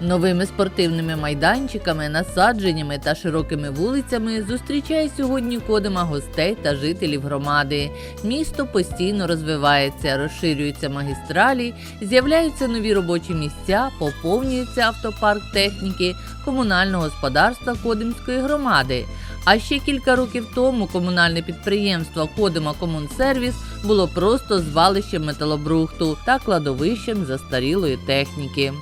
Новими спортивними майданчиками, насадженнями та широкими вулицями зустрічає сьогодні Кодима гостей та жителів громади. Місто постійно розвивається, розширюються магістралі, з'являються нові робочі місця, поповнюється автопарк техніки комунального господарства Кодимської громади. А ще кілька років тому комунальне підприємство Кодима Комунсервіс було просто звалищем металобрухту та кладовищем застарілої техніки.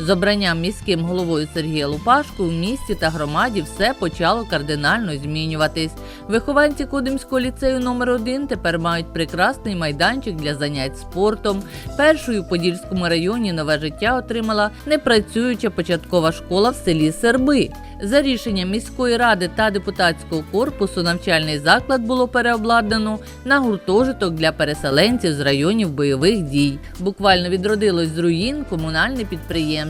З обранням міським головою Сергія Лупашку в місті та громаді все почало кардинально змінюватись. Вихованці Кодимського ліцею номер 1 тепер мають прекрасний майданчик для занять спортом. Першою у Подільському районі нове життя отримала непрацююча початкова школа в селі Серби. За рішенням міської ради та депутатського корпусу навчальний заклад було переобладнано на гуртожиток для переселенців з районів бойових дій. Буквально відродилось з руїн комунальне підприємство.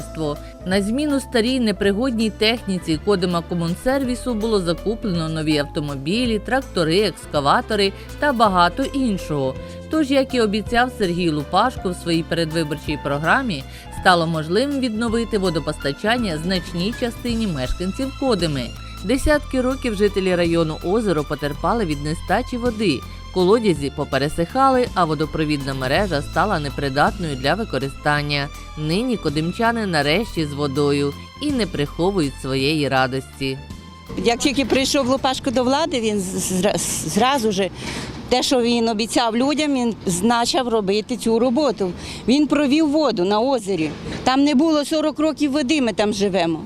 На зміну старій непригодній техніці Кодима Комунсервісу було закуплено нові автомобілі, трактори, екскаватори та багато іншого. Тож, як і обіцяв Сергій Лупашко в своїй передвиборчій програмі, стало можливим відновити водопостачання значній частині мешканців Кодими. Десятки років жителі району озеро потерпали від нестачі води. Колодязі попересихали, а водопровідна мережа стала непридатною для використання. Нині кодимчани нарешті з водою і не приховують своєї радості. Як тільки прийшов Лопашко до влади, він зра- зразу же те, що він обіцяв людям, він почав робити цю роботу. Він провів воду на озері. Там не було 40 років води, ми там живемо.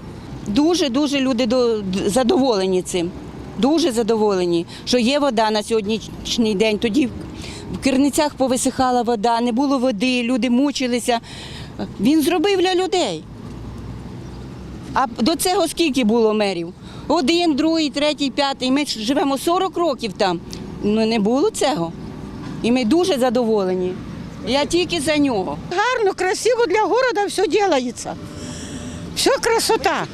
Дуже дуже люди задоволені цим. Дуже задоволені, що є вода на сьогоднішній день. Тоді в керницях повисихала вода, не було води, люди мучилися. Він зробив для людей. А до цього скільки було мерів? Один, другий, третій, п'ятий. Ми живемо 40 років там. Ну не було цього. І ми дуже задоволені. Я тільки за нього. Гарно, красиво для города все делается. Все красота.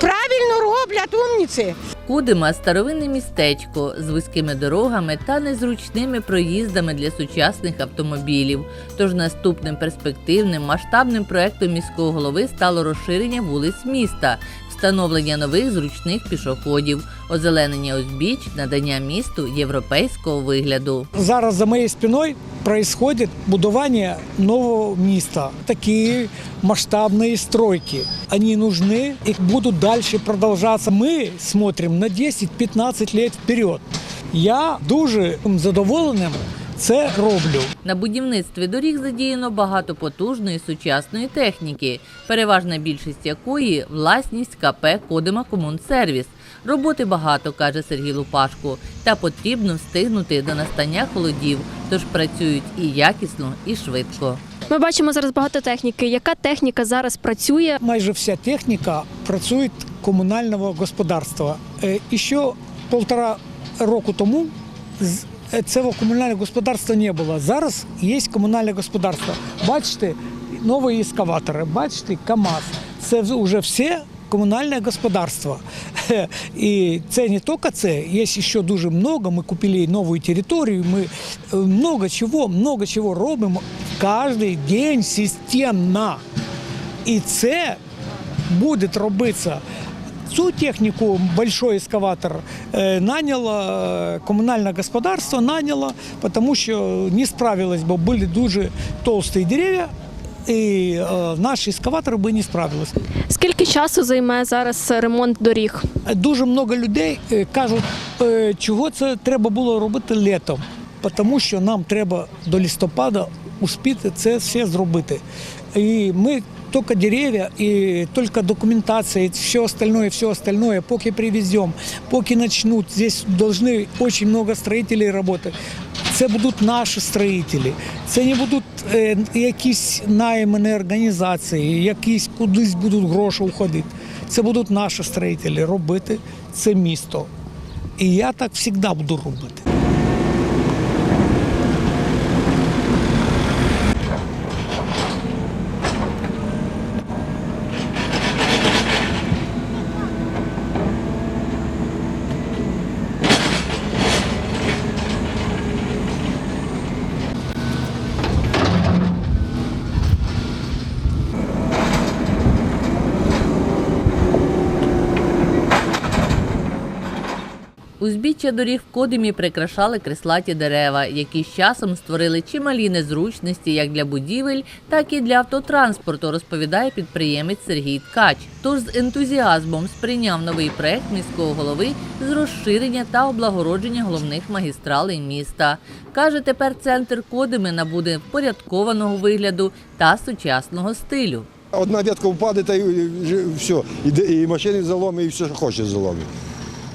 Правильно роблять умніці. Кудима старовинне містечко з вузькими дорогами та незручними проїздами для сучасних автомобілів. Тож наступним перспективним масштабним проектом міського голови стало розширення вулиць міста, встановлення нових зручних пішоходів, озеленення узбіч, надання місту європейського вигляду. Зараз за моей спиной происходит будование нового места. Такие масштабные стройки. Они нужны, их будут дальше продолжаться. Мы смотрим на 10-15 лет вперед. Я дуже задоволеним це роблю. На будівництві доріг задіяно багато потужної сучасної техніки, переважна більшість якої власність КП Кодима Комунсервіс. Роботи багато, каже Сергій Лупашко, та потрібно встигнути до настання холодів, тож працюють і якісно, і швидко. Ми бачимо зараз багато техніки. Яка техніка зараз працює? Майже вся техніка працює комунального господарства. Е, І ще полтора року тому з- цього комунального господарства не було. Зараз є комунальне господарство. Бачите, нові ескаватори, бачите, КАМАЗ. Це вже все комунальне господарство. Е, І це не тільки це, є ще дуже много. Ми купили нову територію, ми е, много чого, много чого робимо кожен день системно. І це буде робитися. Цю техніку большой ескаватор е, наняло, е, комунальне господарство наняло, тому що не справилось, бо були дуже толсті дерев'я, і е, наші ескаватори би не справились. Скільки часу займе зараз ремонт доріг? Дуже много людей кажуть, чого це треба було робити літом, тому що нам треба до листопада успіти це все зробити. І ми тільки дерев'я і тільки документація, і все остальное, все остальное, поки привеземо, поки почнуть, здесь должны очень много строителей работать. Це будуть наші строїтелі, це не будуть е, якісь наймані організації, якісь кудись будуть гроші уходити. Це будуть наші строїтелі робити це місто. І я так завжди буду робити. Узбіччя доріг в Кодимі прикрашали креслаті дерева, які з часом створили чималі незручності як для будівель, так і для автотранспорту, розповідає підприємець Сергій Ткач. Тож з ентузіазмом сприйняв новий проект міського голови з розширення та облагородження головних магістралей міста. Каже, тепер центр Кодими набуде впорядкованого вигляду та сучасного стилю. Одна ветка впаде, та й все. І машини заломи, і все, що хоче заломи.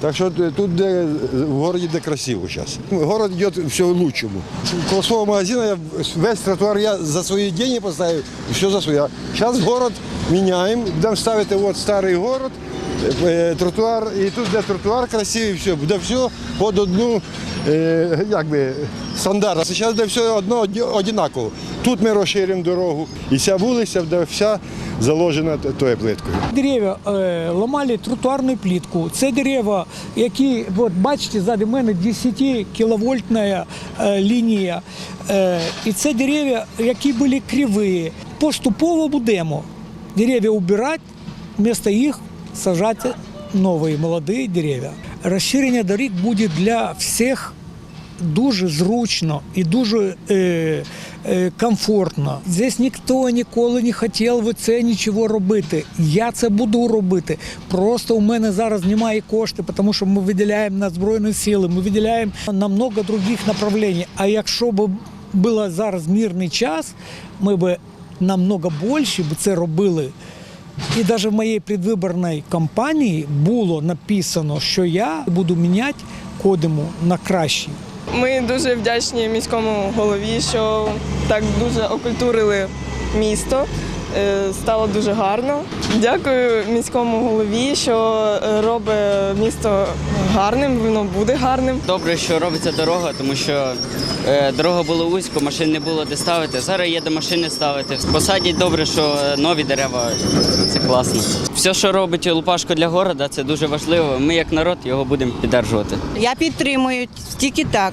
Так що тут де, в місті де красиво зараз. Город йде все лучшому. Коло свого магазину я весь тротуар я за свої гроші поставив, все за своє. Зараз город міняємо, будемо ставити от старий город, е, тротуар, і тут де тротуар красивий, все, буде все під одну е, як би, стандарт. Зараз де все одно однаково. Тут ми розширимо дорогу, і вся вулиця буде вся заложена тою плиткою. Дерев'я е, ламали тротуарну плітку. Це дерева, які, от бачите, ззади мене 10 кіловольтна е, лінія. Е, і це дерев'я, які були криві. Поступово будемо дерев'я убирати, вместо їх сажати нові молоді дерев'я. Розширення доріг буде для всіх дуже зручно і дуже е, е, комфортно. Здесь ніхто ніколи не хотів це нічого робити. Я це буду робити. Просто у мене зараз немає коштів, тому що ми виділяємо на Збройні сили, ми виділяємо на много других направлень. А якщо б було зараз мирний час, ми б намного більше б це робили. І навіть в моїй предвиборній кампанії було написано, що я буду міняти кодиму на кращий. Ми дуже вдячні міському голові, що так дуже окультурили місто. Е, Стало дуже гарно. Дякую міському голові, що е, робить місто гарним, воно буде гарним. Добре, що робиться дорога, тому що е, дорога була вузько, машин не було де ставити. Зараз є де машини ставити. Посадять добре, що нові дерева це класно. Все, що робить Лупашко для города, це дуже важливо. Ми як народ його будемо підтримувати. Я підтримую тільки так.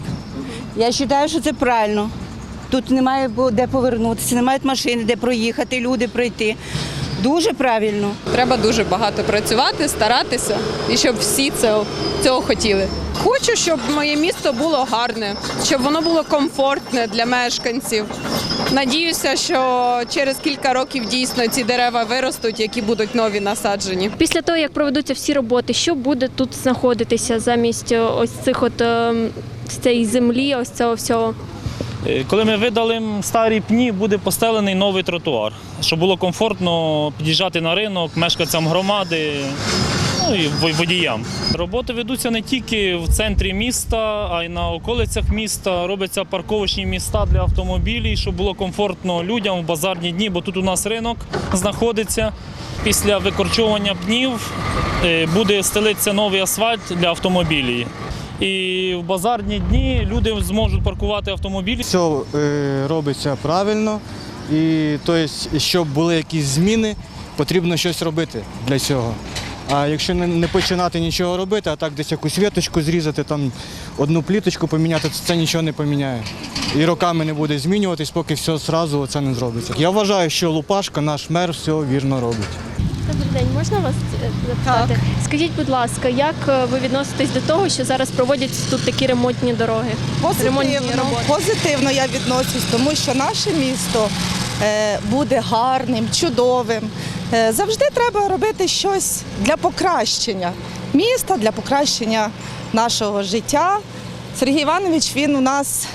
Я вважаю, що це правильно. Тут немає де повернутися, немає машини, де проїхати, люди пройти. Дуже правильно. Треба дуже багато працювати, старатися, і щоб всі це, цього хотіли. Хочу, щоб моє місто було гарне, щоб воно було комфортне для мешканців. Надіюся, що через кілька років дійсно ці дерева виростуть, які будуть нові насаджені. Після того, як проведуться всі роботи, що буде тут знаходитися замість е, ось цих от е, цієї землі, ось цього всього? Е, Коли ми видали старі пні, буде постелений новий тротуар, щоб було комфортно під'їжджати на ринок, мешканцям громади, ну і водіям. Роботи ведуться не тільки в центрі міста, а й на околицях міста. Робляться парковочні міста для автомобілів, щоб було комфортно людям в базарні дні, бо тут у нас ринок знаходиться. Після викорчовування пнів е, буде стелитися новий асфальт для автомобілів. І в базарні дні люди зможуть паркувати автомобілі. Все е, робиться правильно, і тобто, щоб були якісь зміни, потрібно щось робити для цього. А якщо не, не починати нічого робити, а так десь якусь віточку зрізати, там одну пліточку поміняти, то це нічого не поміняє. І роками не буде змінюватись, поки все одразу це не зробиться. Я вважаю, що Лупашка, наш мер, все вірно робить. Добрий день, можна вас е, запитати? Скажіть, будь ласка, як е, ви відноситесь до того, що зараз проводяться тут такі ремонтні дороги? Ремонтні Позитивно, роботи. позитивно я відношусь, тому що наше місто е, буде гарним, чудовим. Завжди треба робити щось для покращення міста, для покращення нашого життя. Сергій Іванович він у нас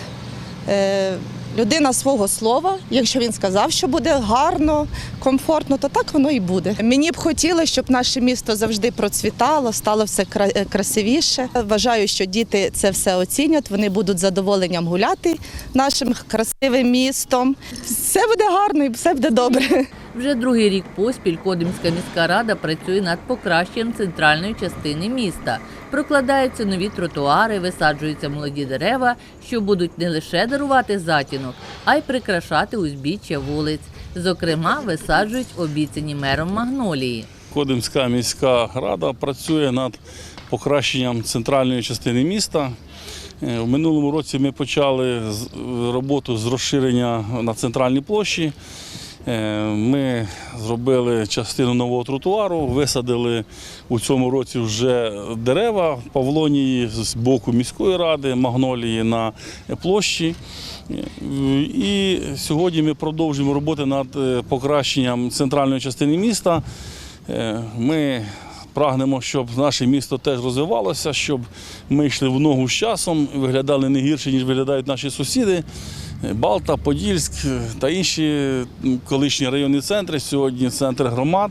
людина свого слова. Якщо він сказав, що буде гарно, комфортно, то так воно і буде. Мені б хотілося, щоб наше місто завжди процвітало, стало все е, красивіше. Вважаю, що діти це все оцінять. Вони будуть задоволенням гуляти нашим красивим містом. Все буде гарно і все буде добре. Вже другий рік поспіль Кодимська міська рада працює над покращенням центральної частини міста. Прокладаються нові тротуари, висаджуються молоді дерева, що будуть не лише дарувати затінок, а й прикрашати узбіччя вулиць. Зокрема, висаджують обіцяні мером магнолії. Кодимська міська рада працює над покращенням центральної частини міста. Е, В минулому році ми почали роботу з розширення на центральній площі. Е, Ми зробили частину нового тротуару, висадили у цьому році вже дерева павлонії з боку міської ради, магнолії на площі. Е, І сьогодні ми продовжуємо роботи над е, покращенням центральної частини міста. Ми прагнемо, щоб наше місто теж розвивалося, щоб ми йшли в ногу з часом, виглядали не гірше, ніж виглядають наші сусіди. Балта, Подільськ та інші колишні районні центри, сьогодні центр громад.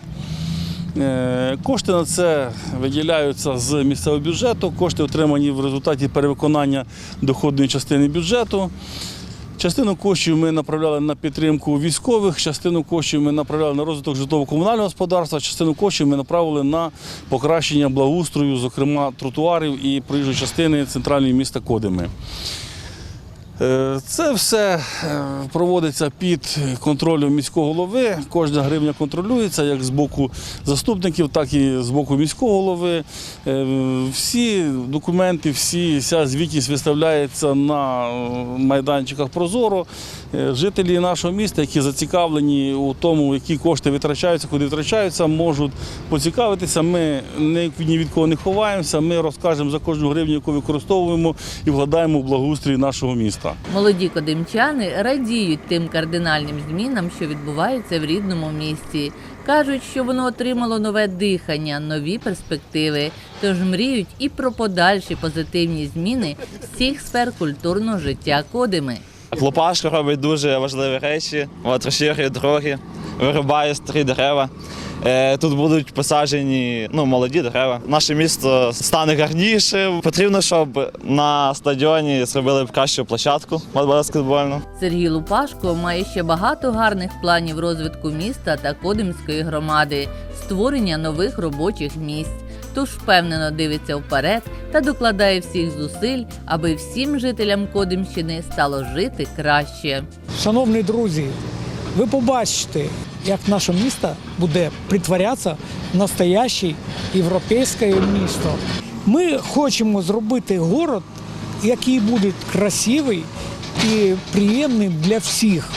Е, Кошти на це виділяються з місцевого бюджету, кошти отримані в результаті перевиконання доходної частини бюджету. Частину коштів ми направляли на підтримку військових, частину коштів ми направляли на розвиток житлово-комунального господарства, частину коштів ми направили на покращення благоустрою, зокрема тротуарів і проїжджої частини центральної міста Кодими. Е, Це все е, проводиться під контролем міського голови. Кожна гривня контролюється як з боку заступників, так і з боку міського голови. Е, Всі документи, всі, вся звітність виставляється на майданчиках Прозоро. Жителі нашого міста, які зацікавлені у тому, які кошти витрачаються, куди витрачаються, можуть поцікавитися. Ми ні від кого не ховаємося. Ми розкажемо за кожну гривню, яку використовуємо, і вкладаємо в благоустрій нашого міста. Молоді кодимчани радіють тим кардинальним змінам, що відбуваються в рідному місті. Кажуть, що воно отримало нове дихання, нові перспективи, тож мріють і про подальші позитивні зміни всіх сфер культурного життя Кодими. Лопашка робить дуже важливі речі, от розширює дороги, вирубає старі дерева. Е, Тут будуть посаджені ну, молоді дерева. Наше місто стане гарнішим. Потрібно, щоб на стадіоні зробили б кращу площадку баскетбольну. Сергій Лупашко має ще багато гарних планів розвитку міста та Кодимської громади, створення нових робочих місць. Тож впевнено дивиться вперед та докладає всіх зусиль, аби всім жителям Кодимщини стало жити краще. Шановні друзі, ви побачите, як наше місто буде притворятися в настояще європейське місто. Ми хочемо зробити город, який буде красивий і приємним для всіх.